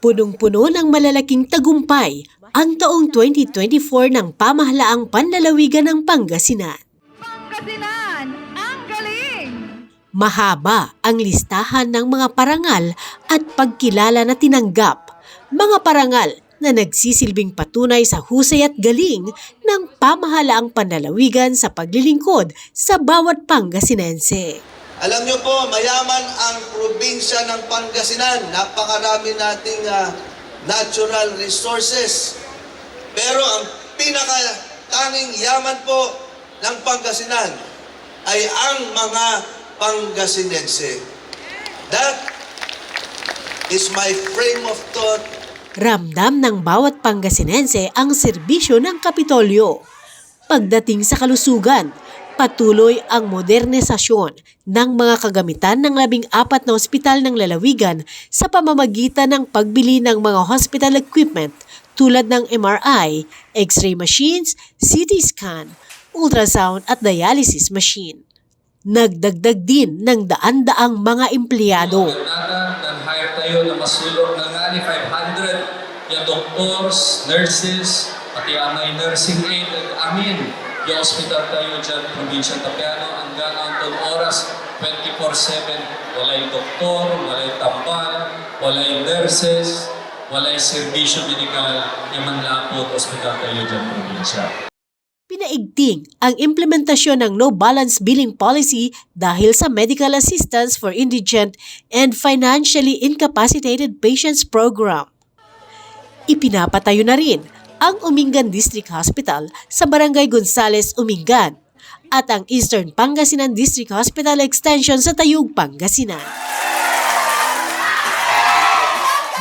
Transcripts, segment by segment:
Punong-puno ng malalaking tagumpay ang taong 2024 ng pamahalaang panlalawigan ng Pangasinan. Pangasinan, ang galing! Mahaba ang listahan ng mga parangal at pagkilala na tinanggap. Mga parangal na nagsisilbing patunay sa husay at galing ng pamahalaang panlalawigan sa paglilingkod sa bawat Pangasinense. Alam niyo po, mayaman ang probinsya ng Pangasinan. Napakarami nating ah, natural resources. Pero ang pinaka tanging yaman po ng Pangasinan ay ang mga Pangasinense. That is my frame of thought Ramdam ng bawat Pangasinense ang serbisyo ng Kapitolyo. Pagdating sa kalusugan, patuloy ang modernisasyon ng mga kagamitan ng labing apat na ospital ng lalawigan sa pamamagitan ng pagbili ng mga hospital equipment tulad ng MRI, X-ray machines, CT scan, ultrasound at dialysis machine. Nagdagdag din ng daan-daang mga empleyado. Nag-hire tayo na masulong ng nga 500 yung doctors, nurses, pati ang may nursing aid. Amin, yung hospital tayo dyan, probinsya Tapiano, hanggang ang oras, 24-7, walay doktor, walay tambal, walay nurses, walay serbisyo medikal, yung manlapot, hospital tayo dyan, probinsya. Pinaigting ang implementasyon ng no balance billing policy dahil sa medical assistance for indigent and financially incapacitated patients program. Ipinapatayo na rin ang Umingan District Hospital sa Barangay Gonzales, Umingan at ang Eastern Pangasinan District Hospital Extension sa Tayug, Pangasinan.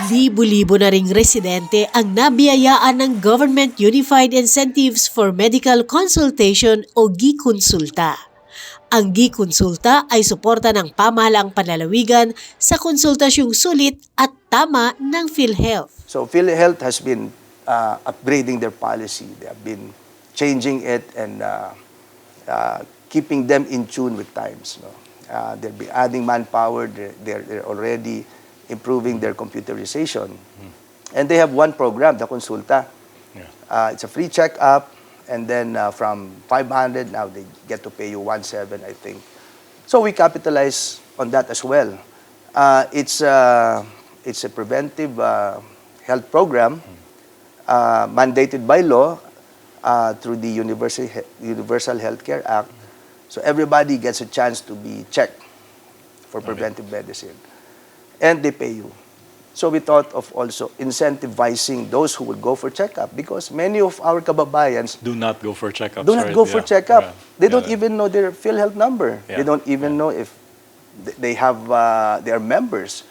Libo-libo na ring residente ang nabiyayaan ng Government Unified Incentives for Medical Consultation o GIConsulta. Ang GIConsulta ay suporta ng pamahalaang panlalawigan sa konsultasyong sulit at tama ng PhilHealth. So PhilHealth has been uh, upgrading their policy. They have been changing it and uh, uh, keeping them in tune with times. No? Uh, they'll be adding manpower. They're, they're, they're already improving their computerization. And they have one program, the Consulta. Uh, it's a free checkup. And then uh, from 500, now they get to pay you 1.7, I think. So we capitalize on that as well. Uh, it's, uh, it's a preventive uh, health program uh, mandated by law uh, through the Universal, Universal Healthcare Act. So everybody gets a chance to be checked for preventive medicine. And they pay you. So we thought of also incentivizing those who will go for checkup because many of our kababayans do not go for checkups. do not right? go for Yeah, checkup. yeah, They yeah. don't even know their PhilHealth number. They don't even know if they have uh, their members.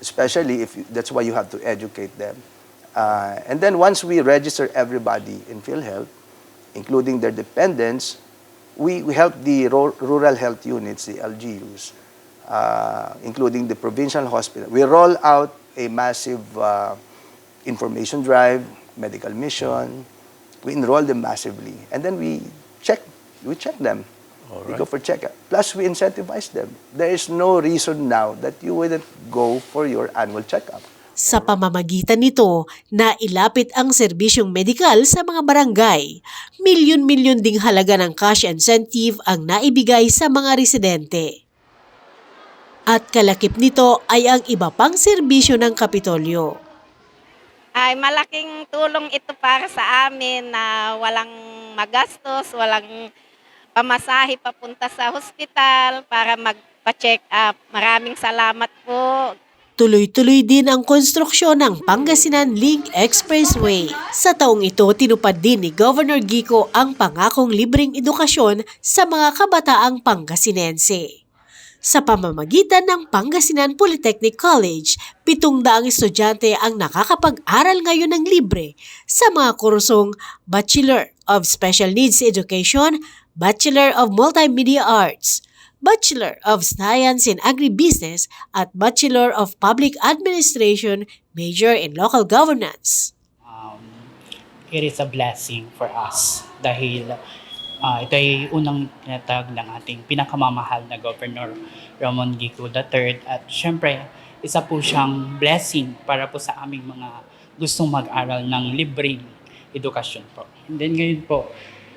Especially if you, that's why you have to educate them. Uh, and then once we register everybody in PhilHealth, including their dependents, we, we help the rural health units, the LGUs, uh, including the provincial hospital. We roll out a massive uh, information drive, medical mission. We enroll them massively, and then we check. We check them. All We right. go for checkup. Plus, we incentivize them. There is no reason now that you wouldn't go for your annual checkup. Sa pamamagitan nito, nailapit ang serbisyong medikal sa mga barangay. Milyon-milyon ding halaga ng cash incentive ang naibigay sa mga residente. At kalakip nito ay ang iba pang serbisyo ng Kapitolyo. ay malaking tulong ito para sa amin na walang magastos, walang pamasahe papunta sa hospital para magpa-check up. Maraming salamat po. Tuloy-tuloy din ang konstruksyon ng Pangasinan Link Expressway. Sa taong ito, tinupad din ni Governor Gico ang pangakong libreng edukasyon sa mga kabataang Pangasinense. Sa pamamagitan ng Pangasinan Polytechnic College, pitong daang estudyante ang nakakapag-aral ngayon ng libre sa mga kursong Bachelor of Special Needs Education, Bachelor of Multimedia Arts, Bachelor of Science in Agribusiness at Bachelor of Public Administration, major in Local Governance. um, it is a blessing for us dahil ah, ito ay unang tinatag ng ating pinakamamahal na Governor Ramon Gico III at syempre isa po siyang blessing para po sa aming mga gustong mag-aral ng libreng edukasyon po. And then ngayon po,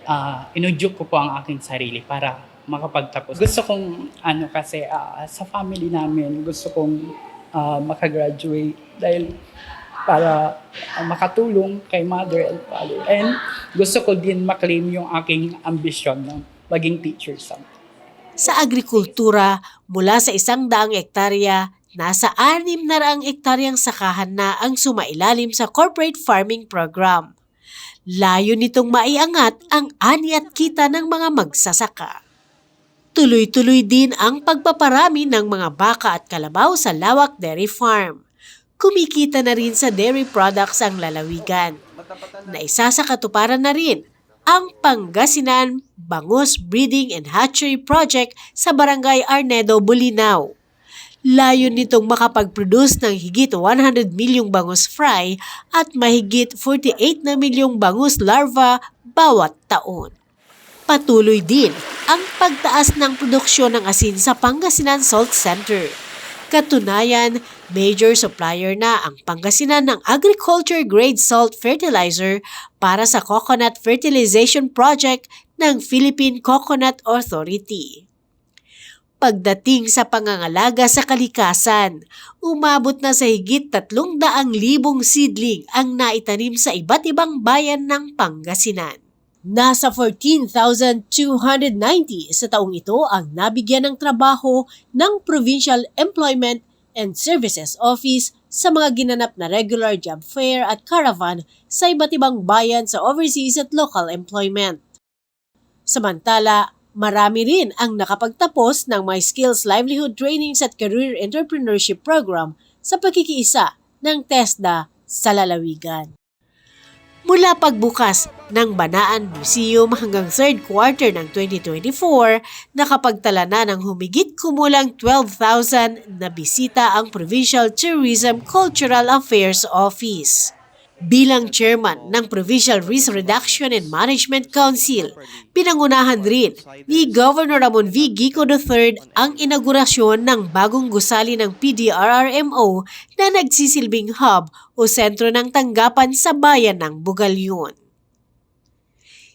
uh, inudyok ko po ang aking sarili para makapagtapos. Gusto kong ano kasi ah, sa family namin, gusto kong ah, makagraduate dahil para ah, makatulong kay mother and father. And gusto ko din maklaim yung aking ambisyon ng maging teacher someday. Sa agrikultura, mula sa isang daang ektarya, nasa anim na raang ektaryang sakahan na ang sumailalim sa corporate farming program. Layo nitong maiangat ang ani at kita ng mga magsasaka. Tuloy-tuloy din ang pagpaparami ng mga baka at kalabaw sa Lawak Dairy Farm. Kumikita na rin sa dairy products ang lalawigan. Na isa sa katuparan na rin ang Pangasinan Bangus Breeding and Hatchery Project sa Barangay Arnedo, Bulinaw. Layo nitong makapag-produce ng higit 100 milyong bangus fry at mahigit 48 na milyong bangus larva bawat taon. Patuloy din ang pagtaas ng produksyon ng asin sa Pangasinan Salt Center. Katunayan, major supplier na ang Pangasinan ng agriculture grade salt fertilizer para sa coconut fertilization project ng Philippine Coconut Authority. Pagdating sa pangangalaga sa kalikasan, umabot na sa higit 300,000 seedling ang naitanim sa iba't ibang bayan ng Pangasinan. Nasa 14,290 sa taong ito ang nabigyan ng trabaho ng Provincial Employment and Services Office sa mga ginanap na regular job fair at caravan sa iba't ibang bayan sa overseas at local employment. Samantala, marami rin ang nakapagtapos ng My Skills Livelihood Trainings at Career Entrepreneurship Program sa pagkikiisa ng TESDA sa lalawigan. Mula pagbukas ng Banaan Museum hanggang third quarter ng 2024, nakapagtala na ng humigit kumulang 12,000 na bisita ang Provincial Tourism Cultural Affairs Office. Bilang chairman ng Provincial Risk Reduction and Management Council, pinangunahan rin ni Governor Ramon V. Gico III ang inaugurasyon ng bagong gusali ng PDRRMO na nagsisilbing hub o sentro ng tanggapan sa bayan ng Bugalyon.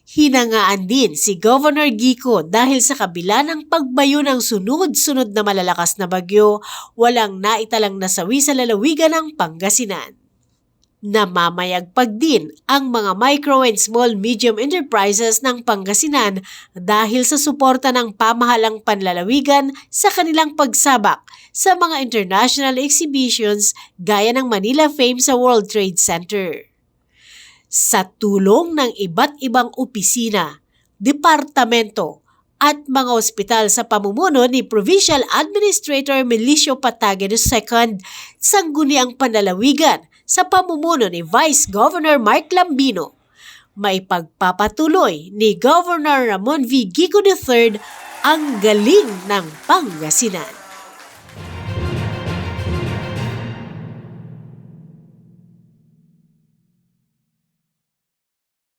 Hinangaan din si Governor Gico dahil sa kabila ng pagbayo ng sunod-sunod na malalakas na bagyo, walang naitalang nasawi sa lalawigan ng Pangasinan. Namamayagpag din ang mga micro and small medium enterprises ng Pangasinan dahil sa suporta ng pamahalang panlalawigan sa kanilang pagsabak sa mga international exhibitions gaya ng Manila Fame sa World Trade Center. Sa tulong ng iba't ibang opisina, departamento at mga ospital sa pamumuno ni Provincial Administrator Milicio Patage II, sangguniang panlalawigan sa pamumuno ni Vice Governor Mark Lambino. May pagpapatuloy ni Governor Ramon V. Gico III ang galing ng Pangasinan.